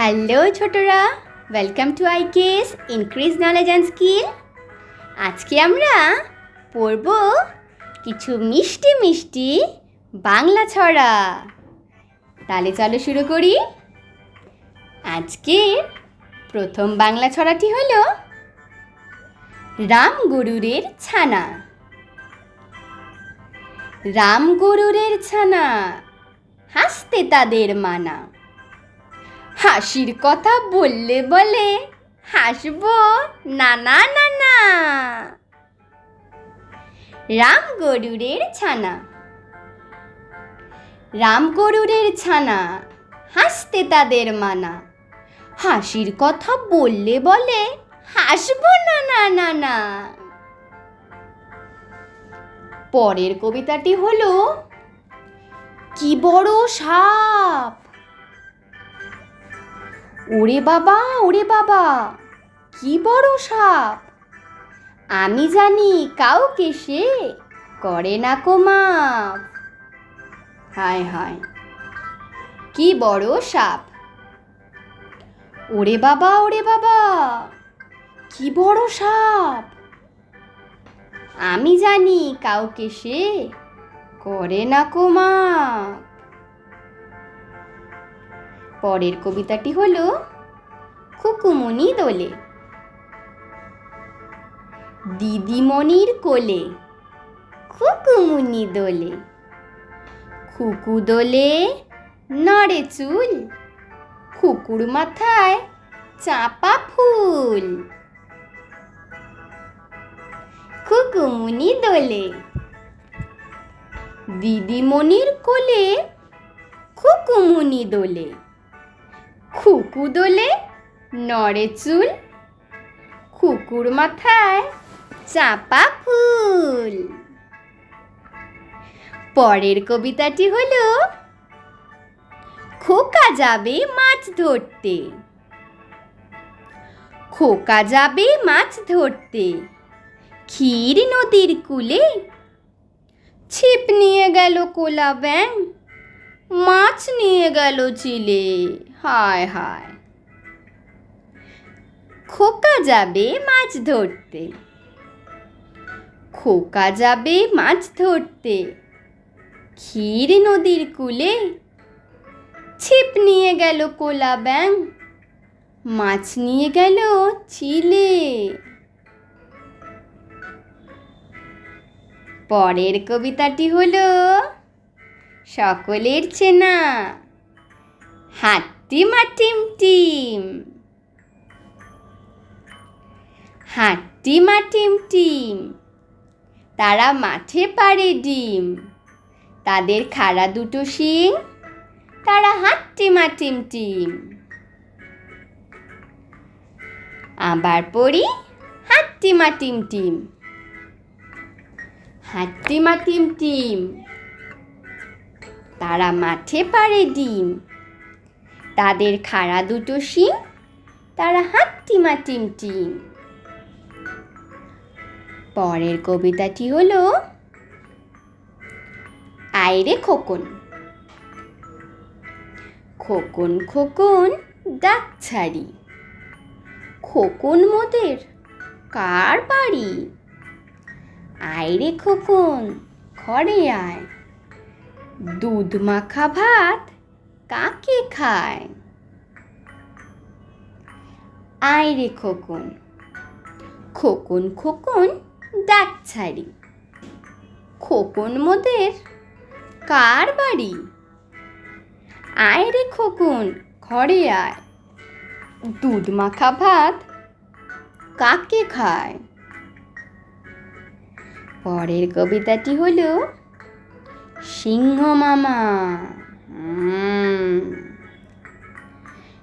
Hello ছোটরা। Welcome to I case increase knowledge and skill আজকে আমরা পড়ব কিছু মিষ্টি মিষ্টি বাংলা ছড়া। তাহলে চলো শুরু করি। আজকের প্রথম বাংলা ছড়াটি হলো রাম গরুরের ছানা। রাম গরুরের ছানা, হাসতে তাদের মানা। হাসির কথা বললে বলে, হাসবো না না না না। রাম গরুরের ছানা। রাম গরুরের ছানা, হাসতে তাদের মানা। হাসির কথা বললে বলে, হাসবো না না না না। পরের কবিতাটি হলো, কি বড় সাপ ওরে বাবা ওরে বাবা, কি বড় সাপ। আমি জানি কাউকে সে করে না কোমাপ হায় হায়, কি বড় সাপ। ওরে বাবা ওরে বাবা, কি বড় সাপ। আমি জানি কাউকে সে করে না কোমাপ পরের কবিতাটি হলো খুকুমনি দোলে। দিদিমণির কোলে খুকুমনি দোলে। খুকু দোলে নড়ে চুল, খুকুর মাথায় চাপা ফুল। খুকুমনি দোলে। দিদিমণির কোলে খুকুমনি দোলে। খুকু দোলে নড়ে চুল খুকুর মাথায় চাপা ফুল। পরের কবিতাটি হলো, খোকা যাবে মাছ ধরতে। খোকা যাবে মাছ ধরতে, ক্ষীর নদীর কূলে ছিপ নিয়ে গেল কোলা ব্যাং মাছ নিয়ে গেল চিলে। হায় হায়। খোকা যাবে মাছ ধরতে। খোকা যাবে মাছ ধরতে। ক্ষীর নদীর কূলে ছিপ নিয়ে গেল কোলা ব্যাং মাছ নিয়ে গেল চিলে। পরের কবিতাটি হলো সকলের চেনা। হাট্টিমা টিম টিম। হাট্টিমা টিম টিম। তারা মাঠে পারে ডিম। তাদের খাড়া দুটো শিং। তারা হাট্টিমা টিম টিম। আবার পড়ি হাট্টিমা টিম টিম। হাট্টিমা টিম টিম। তারা মাঠে পারে ডিম। তাদের খাড়া দুটো শিং, তারা হাট্টিমা টিম টিম। পরের কবিতাটি হলো আইরে খোকন। খোকন খোকন ডাক ছাড়ি। খোকন মোদের কার বাড়ি? আইরে খোকন, ঘরে আয়। দুধ মাখা ভাত কাকে খায়? আইরে খোকন। খোকন খোকন ডাক ছাড়ি। খোকন মোদের কার বাড়ি? আয় রে খোকন, ঘরে আয়। দুধ মাখা ভাত কাকে খায়? পরের কবিতাটি হলো সিংহ মামা।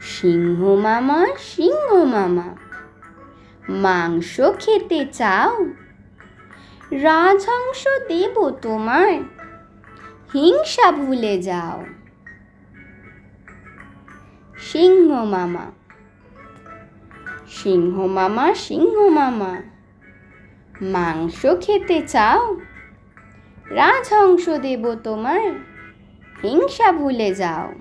সিংহ মামা সিংহ মামা। মাংস খেতে চাও? রাজহংস দেব তোমায় হিংসা ভুলে যাও। সিংহ মামা। সিংহ মামা সিংহ মামা। মাংস খেতে চাও? রাজহংস দেব তোমার, হিংসা ভুলে যাও।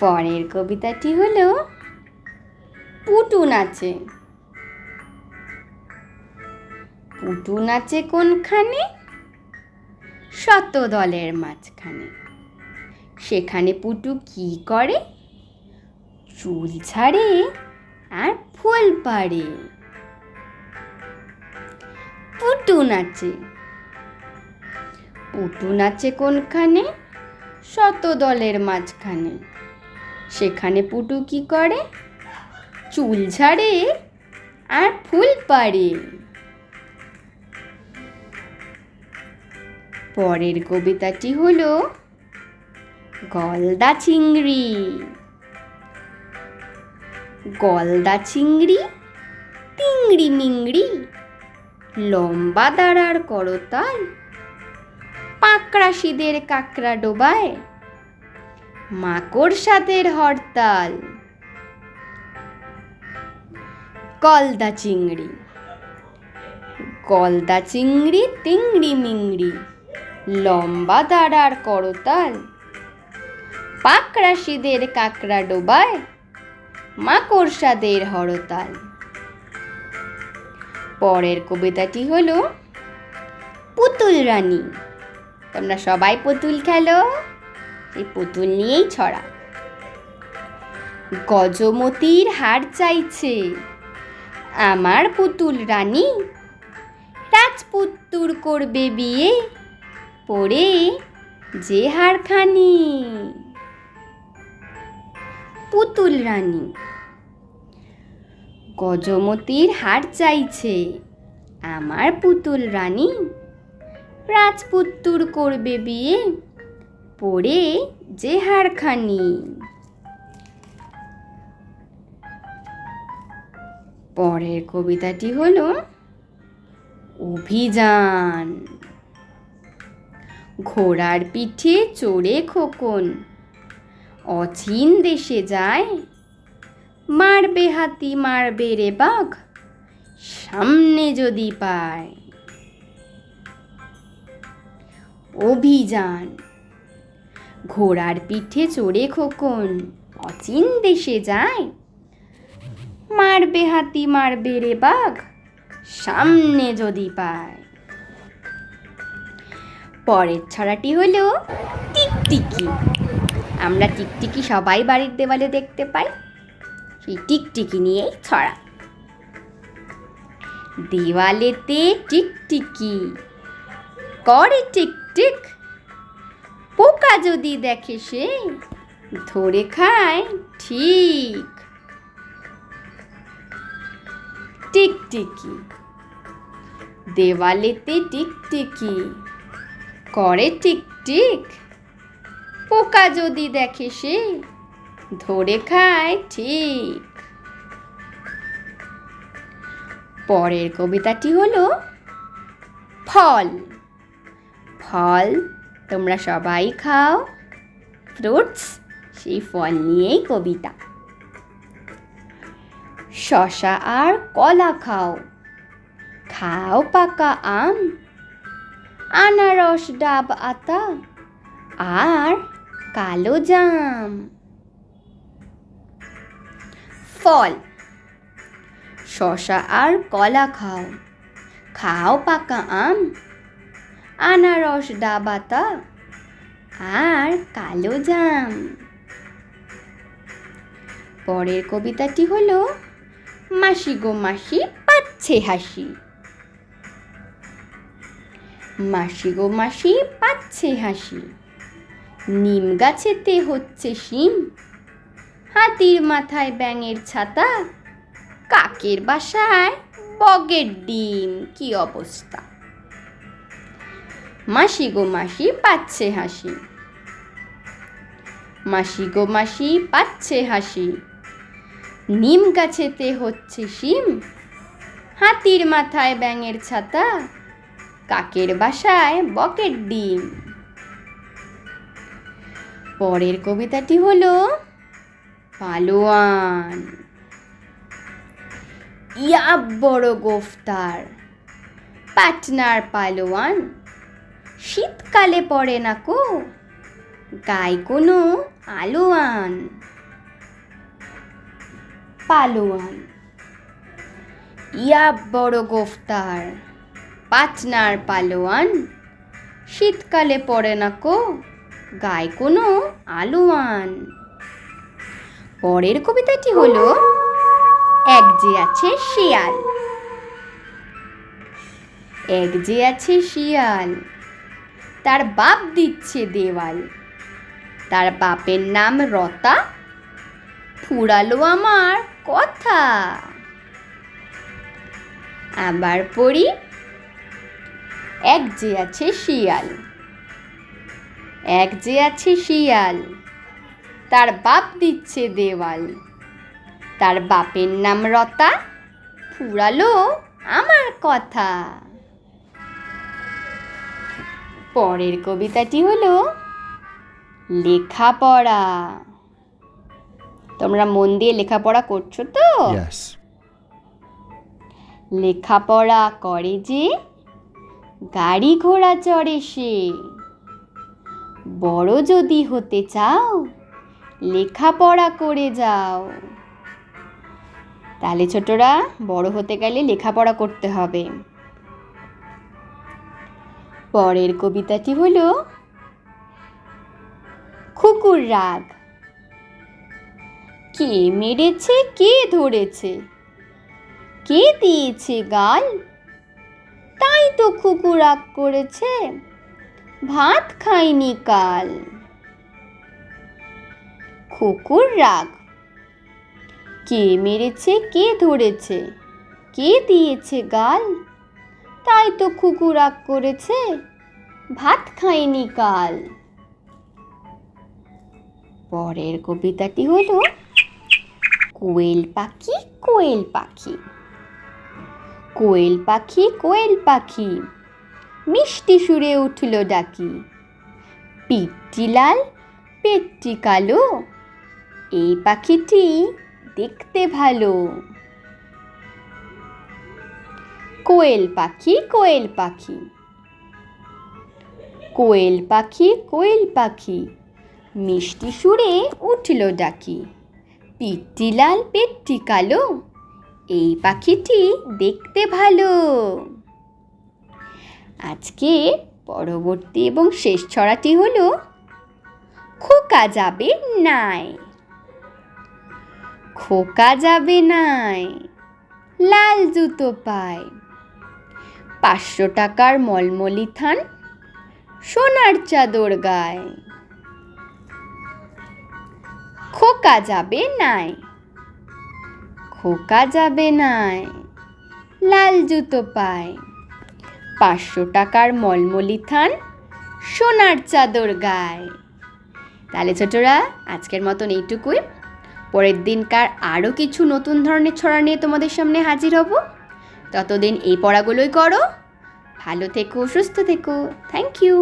পরের কবিতাটি হলো পুটু নাচে পুটু নাচে কোনখানে? শত দলের মাঝখানে। সেখানে পুটু কি করে? চুল ছাড়ে আর ফুল পাড়ে। পুটু নাচে পুটু নাচে কোনখানে? শত দলের মাঝখানে। সেখানে পুটু কি করে? চুল ঝাড়ে আর ফুল পাড়ে। পরের কবিতাটি হলো গলদা চিংড়ি। গলদা চিংড়ি, তিংড়ি মিংড়ি লম্বা দাঁড়ার করতাল পাকড়াশিদের কাকড়া ডোবায়। মাকড় সাথের হরতাল গলদা চিংড়ি। গলদা চিংড়ি, তিংড়ি মিংড়ি, লম্বা দাঁড়ার করতাল পাকড়াশিদের কাকড়া ডোবায়। মাকড়সাদের হরতাল পরের কবিতাটি হলো পুতুল রানী। তোমরা সবাই পুতুল খেলো। এই পুতুল নিয়েই ছড়া। গজমতির হার চাইছে আমার পুতুল রানী। রাজপুত্তুর করবে বিয়ে পরে যে হারখানি। পুতুল রানী গজমতির হার চাইছে। আমার পুতুল রানী রাজপুত্তুর করবে বিয়ে পরে যে হারখানি। পরের কবিতাটি হলো অভিযান। ঘোড়ার পিঠে চড়ে খোকন, অচিন দেশে যায় মারবে হাতি, মারবে রে বাঘ। সামনে যদি পায় অভিযান। ঘোড়ার পিঠে চড়ে খোকন, অচিন দেশে যায়। মারবে হাতি, মারবে রে বাঘ, সামনে যদি পায়। পরের ছড়াটি হলো টিকটিকি। আমরা টিকটিকি সবাই বাড়ির দেওয়ালে দেখতে পাই। সেই টিকটিকি নিয়েই ছড়া। দেওয়ালেতে টিকটিকি, করে টিকটিক, পোকা যদি দেখে সে, ধরে খায় ঠিক। টিকটিকি, দেওয়ালেতে টিকটিকি, করে টিকটিক, পোকা যদি দেখে সে ধরে খায় ঠিক। পরের কবিতাটি হলো ফল। ফল তোমরা সবাই খাও, ফ্রুটস সেই ফল নিয়েই কবিতা। শশা আর কলা খাও খাও পাকা আম, আনারস, ডাব, আতা আর কালো জাম। ফল। শশা আর কলা খাও। খাও পাকা আম, আনারস, ডাবাতা আর কালো জাম। পরের কবিতাটি হলো, মাসি গো মাসি, পাচ্ছে হাসি। মাসি গো মাসি, পাচ্ছে হাসি। নিম গাছেতে হচ্ছে শিম। হাতির মাথায় ব্যাঙের ছাতা, কাকের বাসায় বগের ডিম, কি অবস্থা? মাসি গো মাসি, পাচ্ছে হাসি। মাসি গো মাসি, পাচ্ছে হাসি। নিম গাছেতে হচ্ছে শিম, হাতির মাথায় ব্যাঙের ছাতা, কাকের বাসায় বকের ডিম। পরের কবিতাটি হলো পালোয়ান। ইয়া বড় গোফতার। পাটনার পালোয়ান, শীতকালে পড়ে না কো? গায়ে কোনো আলোয়ান। পালোয়ান। ইয়া বড় গোফতার। পাটনার পালোয়ান, শীতকালে পড়ে না কো? গায়ে কোনো আলোয়ান। পরের কবিতাটি হলো, এক যে আছে শিয়াল। এক যে আছে শিয়াল, তার বাপ দিচ্ছে দেওয়াল। তার বাপের নাম রতা, ফুরালো আমার কথা। আবার পড়ি, এক যে আছে শিয়াল, এক যে আছে শিয়াল। তার বাপ দিচ্ছে দেওয়াল। তার বাপের নাম রতা ফুরালো আমার কথা। পরের কবিতাটি হলো লেখাপড়া। তোমরা মন দিয়ে লেখাপড়া করছ তো. লেখাপড়া করে যে গাড়ি ঘোড়া চড়ে সে। বড় যদি হতে চাও লেখাপড়া করে যাও। তাহলে ছোটরা, বড় হতে গেলে লেখাপড়া করতে হবে। পরের কবিতাটি হলো, খুকুর রাগ। কে মেরেছে, কে ধরেছে? কে দিয়েছে গাল? তাই তো খুকু রাগ করেছে। ভাত খায়নি কাল। খুকুর রাগ। কে মেরেছে, কে ধরেছে, কে দিয়েছে গাল? তাই তো খুকু রাগ করেছে, ভাত খাইনি কাল। পরের কবিতাটি হলো, কোয়েল পাখি কোয়েল পাখি। কোয়েল পাখি কোয়েল পাখি, মিষ্টি সুরে উঠল ডাকি। পিঠটি লাল, পেটটি কালো এই পাখিটি দেখতে ভালো। কোয়েল পাখি কোয়েল পাখি। কোয়েল পাখি কোয়েল পাখি। মিষ্টি সুরে উঠল ডাকি। পিঠটি লাল, পেটটি কালো। এই পাখিটি দেখতে ভালো। আজকে পরবর্তী এবং শেষ ছড়াটি হলো খোকা যাবে নাই। খোকা যাবে নাই, লাল জুতো পায়। পাঁচশো টাকার মলমলি থান সোনার চাদর গায়। খোকা যাবে নাই, খোকা যাবে নাই, লাল জুতো পায়। পাঁচশো টাকার মলমলি থান সোনার চাদর গায়। তাহলে ছোটরা, আজকের মতন এইটুকুই। পরের দিনকার আরও কিছু নতুন ধরনের ছড়া নিয়ে তোমাদের সামনে হাজির হব। ততদিন এই পড়াগুলোই করো। ভালো থেকো, সুস্থ থেকো। Thank you